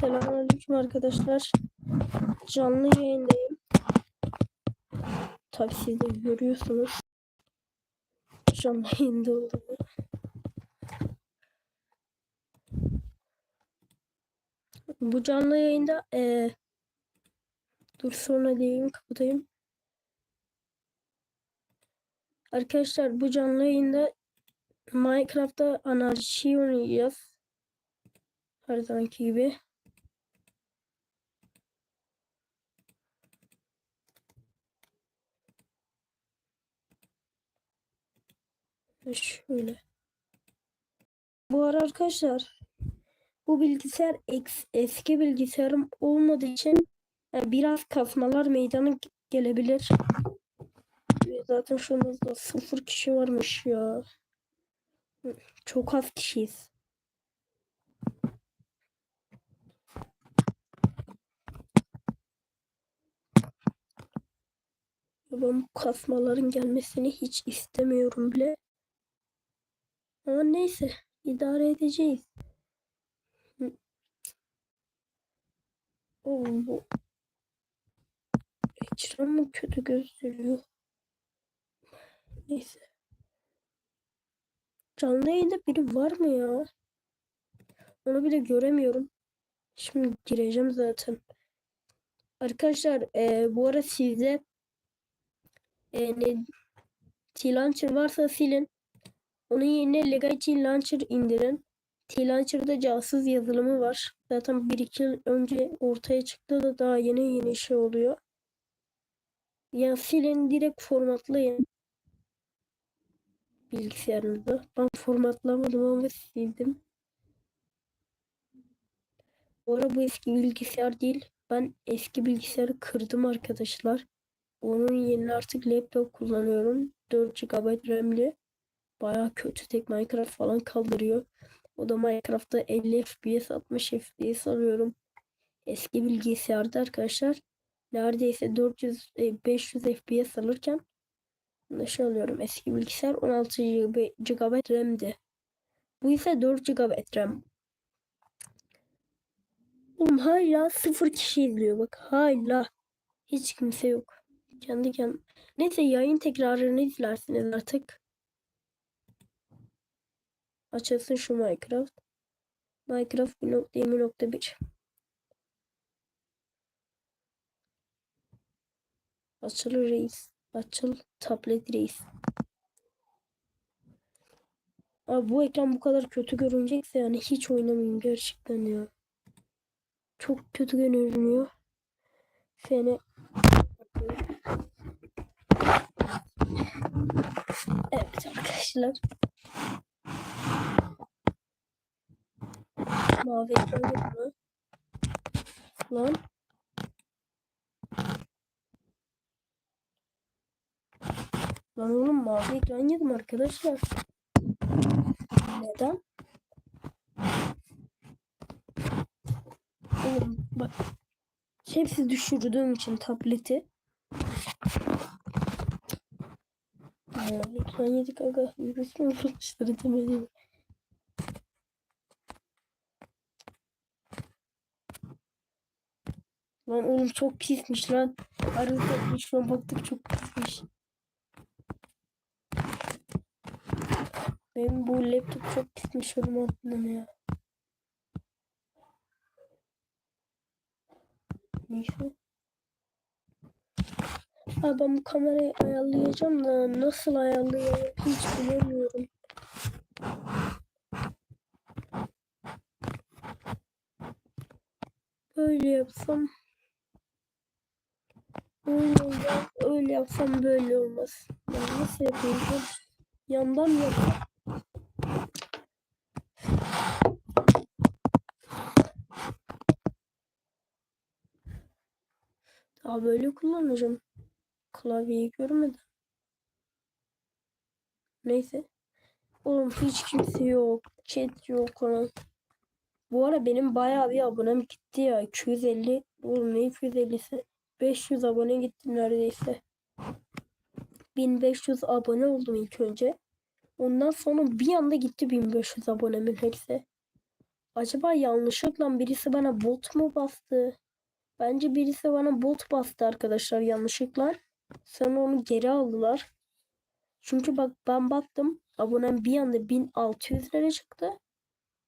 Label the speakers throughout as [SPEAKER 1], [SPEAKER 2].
[SPEAKER 1] Selamünaleyküm arkadaşlar. Canlı yayındayım. Tabii siz de görüyorsunuz. Canlı yayında olduğumu. Bu canlı yayında eee dur sonra diyeyim kapatayım. Arkadaşlar bu canlı yayında Minecraft'ta anarşi oynayacağız. Her zamanki gibi. Şöyle. Bu ara arkadaşlar bu bilgisayar eski bilgisayarım olmadığı için e, biraz kasmalar meydana ge- gelebilir. Zaten şu anda sıfır kişi varmış ya. Çok az kişiyiz. Ben bu kasmaların gelmesini hiç istemiyorum bile. Ama neyse idare edeceğiz. Oğlum bu ekran mı kötü gösteriyor? Neyse. Canlı yayında biri var mı ya? Onu bile göremiyorum. Şimdi gireceğim zaten. Arkadaşlar e, bu ara sizde e, ne T-Launcher varsa silin. Onun yerine Legacy Launcher indirin. T-Launcher'da casus yazılımı var. Zaten 1-2 yıl önce ortaya çıktı da daha yeni yeni şey oluyor. Ya silin direkt formatlayın. Bilgisayarınızda. Ben formatlamadım ama sildim. Bu ara bu eski bilgisayar değil. Ben eski bilgisayarı kırdım arkadaşlar. Onun yerine artık laptop kullanıyorum. 4 GB RAM'li. Baya kötü tek Minecraft falan kaldırıyor. O da Minecraft'ta 50 FPS 60 FPS alıyorum. Eski bilgisayarda arkadaşlar neredeyse 400 e, 500 FPS alırken şey alıyorum. Eski bilgisayar 16 GB RAM'di. Bu ise 4 GB RAM. Oğlum hala sıfır kişi izliyor bak hala. Hiç kimse yok. Kendi kendine. Neyse yayın tekrarını izlersiniz artık. Açılsın şu Minecraft. Minecraft 1.20.1 Açıl reis. Açıl tablet reis. Abi bu ekran bu kadar kötü görünecekse yani hiç oynamayayım gerçekten ya. Çok kötü görünüyor. Fene Evet arkadaşlar. Mavi ekran mu? Lan. Lan oğlum mavi ekran yedim arkadaşlar. Neden? Oğlum bak. Hepsi düşürdüğüm için tableti. Ya, ekran yedik aga. Yürüsün arkadaşlar Lan oğlum çok pismiş lan. Arada şu an baktık çok pismiş. Benim bu laptop çok pismiş oğlum aklım ya. Neyse. Aa, ben bu kamerayı ayarlayacağım da nasıl ayarlayayım hiç bilemiyorum. Böyle yapsam olmaz. Öyle yapsam böyle olmaz. Ben nasıl yapayım? Yandan yap. Daha böyle kullanacağım. Klavyeyi görmedim. Neyse. Oğlum hiç kimse yok. Chat yok falan. Bu ara benim bayağı bir abonem gitti ya. 250. Oğlum ne 250'si? 500 abone gitti neredeyse. 1500 abone oldum ilk önce. Ondan sonra bir anda gitti 1500 abonemin hepsi. Acaba yanlışlıkla birisi bana bot mu bastı? Bence birisi bana bot bastı arkadaşlar yanlışlıkla. Sonra onu geri aldılar. Çünkü bak ben baktım abonem bir anda 1600 lira çıktı.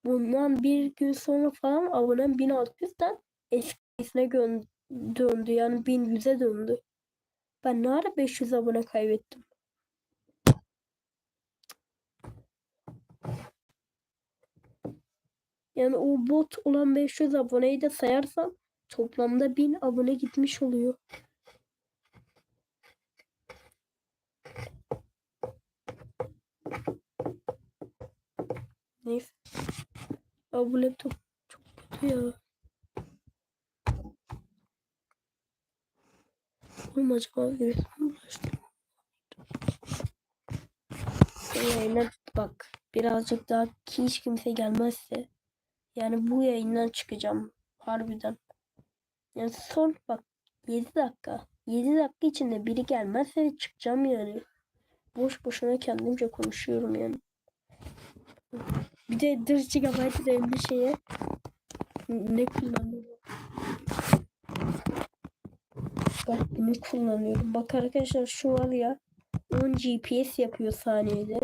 [SPEAKER 1] Bundan bir gün sonra falan abonem 1600'den eskisine gön- döndü. Yani 1100'e döndü. Ben ne ara 500 abone kaybettim? Yani o bot olan 500 aboneyi de sayarsam toplamda 1000 abone gitmiş oluyor. Neyse. Aa, bu çok kötü ya. Oğlum acaba? Bu yayına bak birazcık daha hiç kimse gelmezse yani bu yayından çıkacağım harbiden. Yani son bak 7 dakika 7 dakika içinde biri gelmezse çıkacağım yani. Boş boşuna kendimce konuşuyorum yani. Bir de 4 GB üzerinde şeye ne kullanıyorum? Bunu kullanıyorum. Bak arkadaşlar şu var ya 10 GPS yapıyor saniyede.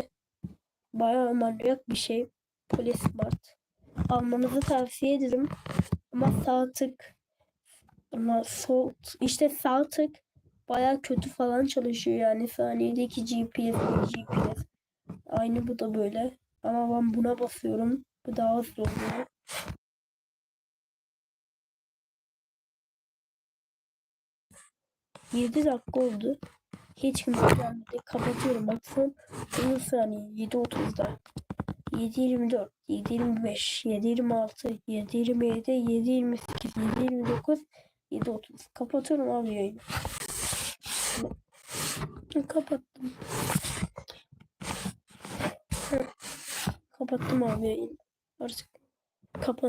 [SPEAKER 1] Bayağı manyak bir şey. Polismart. Almanızı tavsiye ederim. Ama sağ tık ama sol işte sağ tık bayağı kötü falan çalışıyor yani saniyedeki GPS GPS. Aynı bu da böyle. Ama ben buna basıyorum. Bu daha hızlı oluyor. Yedi dakika oldu. Hiç kimse gelmedi. Kapatıyorum. Bak son 10 saniye. 7.30'da. 7.24, 7.25, 7.26, 7.27, 7.28, 7.29, 7.30. Kapatıyorum abi yayını. Kapattım. Kapattım abi yayını. Artık kapan.